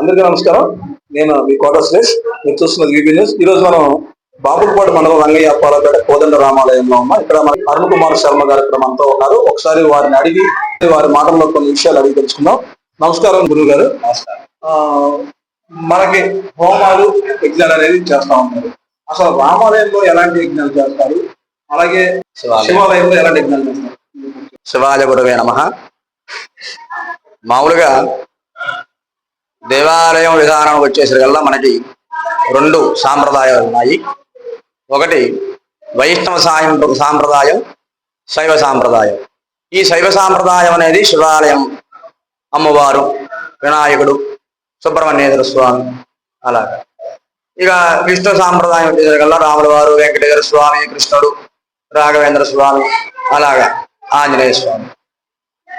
అందరికీ నమస్కారం. నేను మీ కోట సురేష్. మీరు చూస్తున్నది వీబీ న్యూస్. ఈ రోజు మనం బాపులపాడు మండలం రంగయ్య అప్పాలపేట కోదండ రామాలయంలో ఉన్నాం. ఇక్కడ మన అరుణ్ కుమార్ శర్మ గారు ఇక్కడ మనతో ఉన్నారు. ఒకసారి వారిని అడిగి వారి మాటల్లో కొన్ని విషయాలు అడిగి తెలుసుకుందాం. నమస్కారం గురువు గారు. ఆ, మనకి హోమాలు యజ్ఞాలు అనేది చేస్తా ఉంటారు అసలు రామాలయంలో ఎలాంటి యజ్ఞాలు చేస్తారు? అలాగే శివాలయంలో ఎలాంటి యజ్ఞాలు చేస్తారు? శివాజ గురువే నమ. మామూలుగా దేవాలయం విధానం వచ్చేసరికల్లా మనకి రెండు సాంప్రదాయాలు ఉన్నాయి. ఒకటి వైష్ణవ సాయం సాంప్రదాయం శైవ సాంప్రదాయం. ఈ శైవ సాంప్రదాయం అనేది శివాలయం అమ్మవారు వినాయకుడు సుబ్రహ్మణ్యేశ్వర స్వామి అలాగా. ఇక విష్ణు సాంప్రదాయం వచ్చేసరికల్లా రాముల వారు వెంకటేశ్వర స్వామి కృష్ణుడు రాఘవేంద్ర స్వామి అలాగా ఆంజనేయ స్వామి.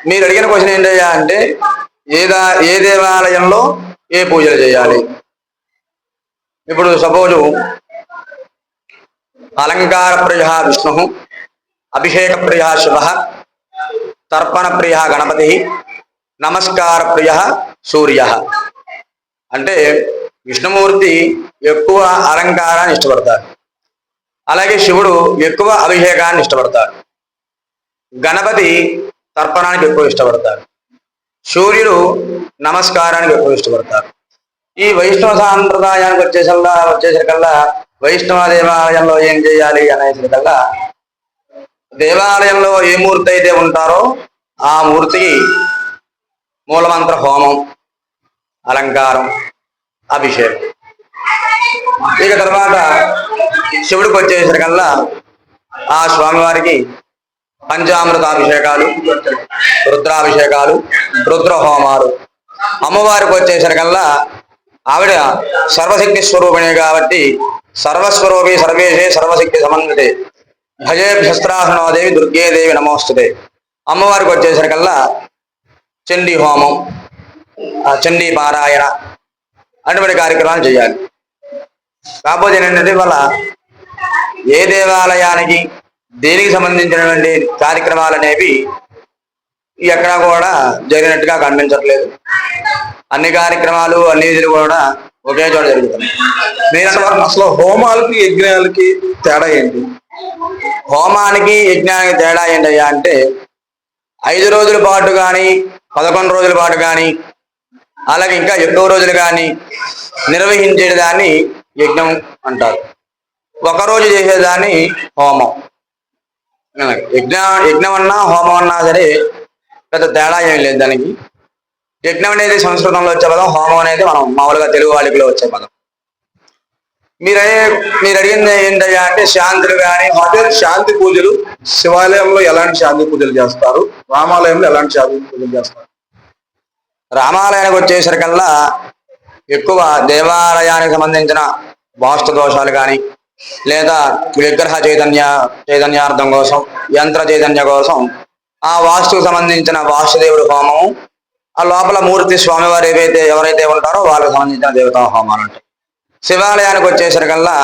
మీరు అడిగిన క్వశ్చన్ ఏంటయ్యా అంటే ఏదా ఏ దేవాలయంలో ఏ పూజలు చేయాలి? ఇప్పుడు సపోజు అలంకార ప్రియ విష్ణు అభిషేక ప్రియ శివ తర్పణ ప్రియ గణపతి నమస్కార ప్రియ సూర్య. అంటే విష్ణుమూర్తి ఎక్కువ అలంకారాన్ని ఇష్టపడతారు. అలాగే శివుడు ఎక్కువ అభిషేకాన్ని ఇష్టపడతారు. గణపతి తర్పణానికి ఎక్కువ ఇష్టపడతారు. సూర్యుడు నమస్కారానికి ఎక్కువ ఇష్టపడతారు ఈ వైష్ణవ సాంప్రదాయానికి వచ్చేసల్లా వచ్చేసరికల్లా వైష్ణవ దేవాలయంలో ఏం చేయాలి అనేసరికల్లా దేవాలయంలో ఏ మూర్తి అయితే ఉంటారో ఆ మూర్తికి మూలమంత్ర హోమం అలంకారం అభిషేకం. ఇక తర్వాత శివుడికి వచ్చేసరికల్లా ఆ స్వామివారికి పంచామృతాభిషేకాలు రుద్రాభిషేకాలు రుద్రహోమాలు. అమ్మవారికి వచ్చేసరికల్లా ఆవిడ సర్వశక్తి స్వరూపిణి కాబట్టి సర్వస్వరూపి సర్వేశే సర్వశక్తి సమన్వితే. భజే శస్త్రాహ్నోదేవి దుర్గేదేవి నమోస్తుతే. అమ్మవారికి వచ్చేసరికల్లా చండీ హోమం చండీ పారాయణ అటువంటి కార్యక్రమాలు చేయాలి. కాకపోతే ఏంటంటే వాళ్ళ ఏ దేవాలయానికి దేనికి సంబంధించినటువంటి కార్యక్రమాలు అనేవి ఎక్కడా కూడా జరిగినట్టుగా కనిపించట్లేదు. అన్ని కార్యక్రమాలు అన్ని విధులు కూడా ఒకే చోట జరుగుతున్నాయి. నేను అసలు హోమాలకి యజ్ఞాలకి తేడా ఏంటి? హోమానికి యజ్ఞానికి తేడా ఏంటయ్యా అంటే ఐదు రోజుల పాటు కానీ పదకొండు రోజుల పాటు కానీ అలాగే ఇంకా ఎక్కువ రోజులు కానీ నిర్వహించే దాన్ని యజ్ఞం అంటారు. ఒక రోజు చేసేదాన్ని హోమం. యజ్ఞ యజ్ఞం అన్నా హోమం అన్నా సరే పెద్ద తేడా ఏం లేదు దానికి. యజ్ఞం అనేది సంస్కృతంలో వచ్చే పదం హోమం అనేది మనం మామూలుగా తెలుగు వాళ్ళకిలో వచ్చే పదం. మీరే మీరు అడిగింది ఏంటయ్యా అంటే శాంతులు కానీ అదే శాంతి పూజలు శివాలయంలో ఎలాంటి శాంతి పూజలు చేస్తారు? రామాలయంలో ఎలాంటి శాంతి పూజలు చేస్తారు? రామాలయానికి వచ్చేసరికల్లా ఎక్కువ దేవాలయానికి సంబంధించిన వాస్తు దోషాలు కానీ లేదా విగ్రహ చైతన్య చైతన్యార్థం కోసం యంత్ర చైతన్య కోసం ఆ వాస్తుకు సంబంధించిన వాస్తుదేవుడి హోమము ఆ లోపల మూర్తి స్వామివారు ఏవైతే ఎవరైతే ఉంటారో వాళ్ళకి సంబంధించిన దేవతా హోమాలు ఉంటాయి. శివాలయానికి వచ్చేసరికల్లా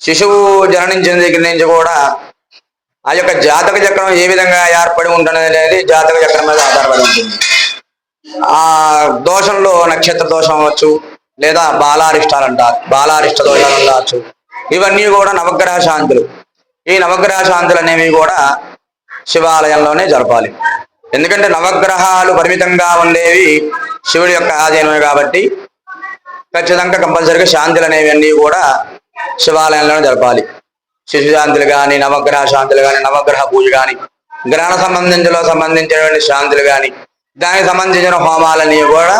శిశువు జననించిన దగ్గర నుంచి కూడా ఆ యొక్క జాతక చక్రం ఏ విధంగా ఏర్పడి ఉంటుంది అనేది జాతక చక్రం మీద ఆధారపడి ఉంటుంది. ఆ దోషంలో నక్షత్ర దోషం అవ్వచ్చు లేదా బాలారిష్టాలు అంటారు బాలారిష్ట దోషాలు ఉండవచ్చు ఇవన్నీ కూడా నవగ్రహ శాంతులు. ఈ నవగ్రహ శాంతులు అనేవి కూడా శివాలయంలోనే జరపాలి. ఎందుకంటే నవగ్రహాలు పరిమితంగా ఉండేవి శివుడి యొక్క ఆధీనమే కాబట్టి ఖచ్చితంగా కంపల్సరిగా శాంతులు అనేవి అన్నీ కూడా శివాలయంలోనే జరపాలి. శిశు శాంతులు కానీ నవగ్రహ శాంతులు కానీ నవగ్రహ పూజ కానీ గ్రహణ సంబంధించిన సంబంధించినటువంటి శాంతులు కానీ దానికి సంబంధించిన హోమాలన్నీ కూడా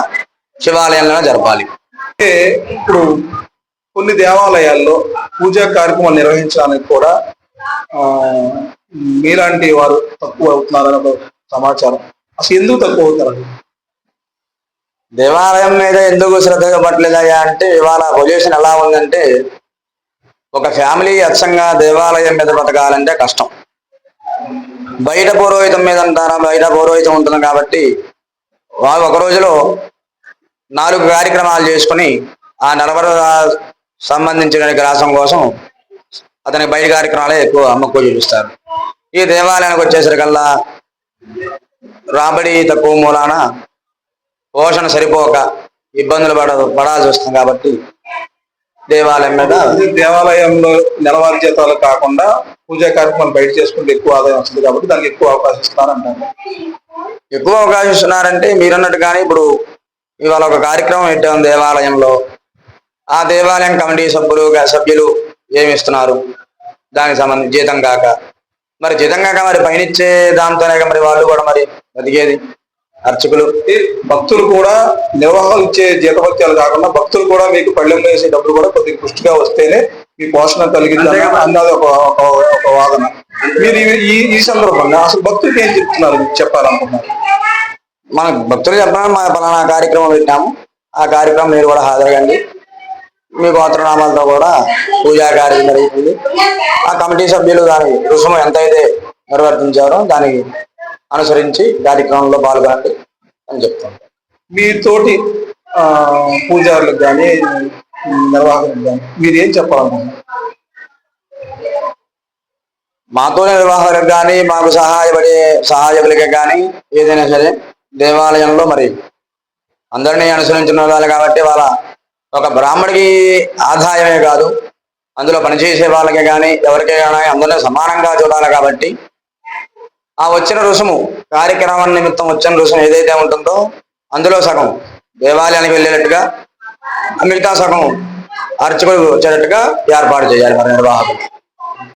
శివాలయంలోనే జరపాలి. ఇప్పుడు కొన్ని దేవాలయాల్లో పూజా కార్యక్రమాలు నిర్వహించడానికి కూడా మీలాంటి వారు తక్కువ అవుతున్నారని ఒక సమాచారం. అసలు ఎందుకు తక్కువ అవుతారు దేవాలయం మీద ఎందుకు శ్రద్ధ పట్టలేదయ్యా అంటే ఇవాళ పొజిషన్ ఎలా ఉందంటే ఒక ఫ్యామిలీ అచ్చంగా దేవాలయం మీద బతకాలంటే కష్టం. బయట పురోహితం మీద అంటారా? బయట పురోహితం ఉంటుంది కాబట్టి వారు ఒక రోజులో నాలుగు కార్యక్రమాలు చేసుకుని ఆ నలభై సంబంధించిన గ్రాసం కోసం అతని బయట కార్యక్రమాలే ఎక్కువ అమ్మకు చూపిస్తారు ఈ దేవాలయానికి వచ్చేసరికల్లా రాబడి తక్కువ మూలాన పోషణ సరిపోక ఇబ్బందులు పడ పడాల్సి వస్తుంది కాబట్టి దేవాలయం మీద దేవాలయంలో నెలవారీ జీతాలు కాకుండా పూజా కార్యక్రమాలు బయట చేసుకుంటే ఎక్కువ ఆదాయం వస్తుంది కాబట్టి దానికి ఎక్కువ అవకాశం ఇస్తారంటారు ఎక్కువ అవకాశం ఇస్తున్నారంటే మీరన్నట్టు కానీ ఇప్పుడు ఇవాళ ఒక కార్యక్రమం పెట్టాం దేవాలయంలో. ఆ దేవాలయం కమిటీ సభ్యులు సభ్యులు ఏమి ఇస్తున్నారు దానికి సంబంధించి జీతం కాక. మరి జీతం కాక మరి పైనిచ్చే దాంతోనే మరి వాళ్ళు కూడా మరి బతికేది. అర్చకులు. భక్తులు కూడా నిర్వాహాలు ఇచ్చే జీతభత్యాలు కాకుండా భక్తులు కూడా మీకు పళ్ళెం వేసే డబ్బులు కూడా కొద్దిగా పుష్టిగా వస్తేనే మీ పోషణ కలిగింది అన్నది ఒక ఒక ఒక వాదన. మీరు ఈ- ఈ సందర్భంగా అసలు భక్తులకి ఏం చెప్తున్నారు? మీకు చెప్పాలనుకున్నారు మన భక్తులు చెప్పడం మా పలానా కార్యక్రమం పెట్టాము ఆ కార్యక్రమం మీరు కూడా హాజరగండి. మీ గోత్రనామాలతో కూడా పూజా కార్యం జరుగుతుంది ఆ కమిటీ సభ్యులు దాని రుసుము ఎంతైతే నిర్వర్తించారో దానికి అనుసరించి కార్యక్రమంలో పాల్గొనండి అని చెప్తాం మీ తోటి ఆ, పూజారులకు కానీ నిర్వాహకులకు కానీ మీరు ఏం చెప్పాలనుకున్నారు మాతో నిర్వాహకులకు కానీ మాకు సహాయపడే సహాయకులకి కానీ ఏదైనా సరే దేవాలయంలో మరి అందరినీ అనుసరించిన వాళ్ళు కాబట్టి వాళ్ళ ఒక బ్రాహ్మడికి ఆదాయమే కాదు అందులో పనిచేసే వాళ్ళకి కానీ ఎవరికి కానీ అందరినీ సమానంగా చూడాలి కాబట్టి ఆ వచ్చిన రుసుము కార్యక్రమం నిమిత్తం వచ్చిన రుసుము ఏదైతే ఉంటుందో అందులో సగం దేవాలయానికి వెళ్ళేటట్టుగా మిగతా సగం అర్చకుడు వచ్చేటట్టుగా ఏర్పాటు చేయాలి మరి నిర్వాహకులు.